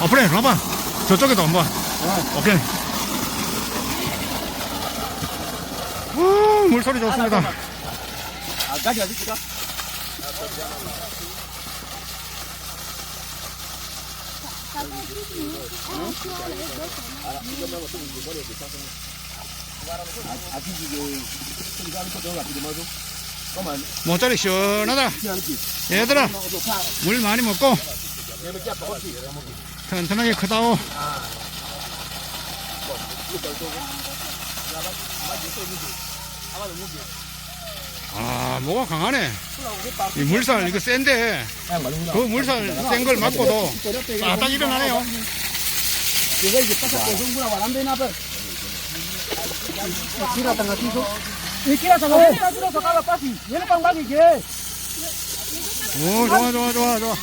앞으로 가봐. 저쪽에도 한번. 오케이. 우, 물소리 좋습니다. 아, 가지 가지 찍어. 아, 뒤지게 소리가 안 터져 가지고 말고. 모짜리 시원하다. 얘들아. 물 많이 먹고. 튼튼하게 크다오. 아, 뭐가 강하네. 이 물살, 이거 센데, 아. 그 물살 센 걸 맞고도 싹딱 일어나네요. 이거 이제 빠삭 고성구나 나버. 기라 땅가 티소. 이 기라 땅가 빠지러서 가라 빠지. 얘는 빵 빠지 게. 오, 좋아, 좋아, 좋아, 좋아.